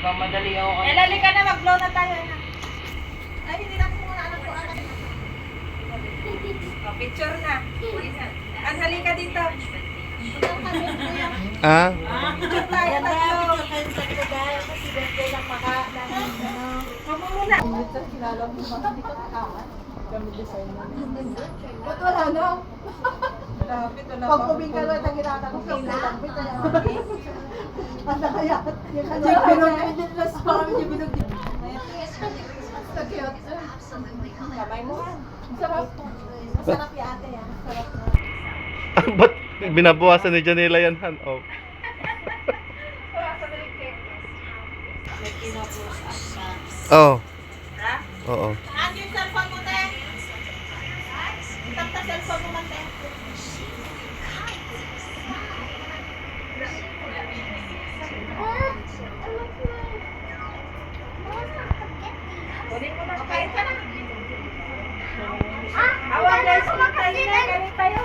Nagmamadali ako Eh, lali ka na, mag-blow na tayo. na. Ay, hindi na po muna anak ko. Anak. Oh, picture na. An, halika dito. Ah? Picture tayo, tatlo. Kamu muna. Ba't wala na? Lapit, wala Pag pa. kumingkal mo, itang ginatakas ko, pinagpit na yan. Ano kaya? Yung binog. Last pa kami yung binog. Kamay mo. ah. Sarap. Masarap yung ate yan. Sarap na. Ba't binabawasan ni Janela yan, Han? Oh. Oh. Ha? Oo. Ano yung cellphone mo, te? Tap na cellphone mo, te. Awa guys, kumakain na. Ganit tayo.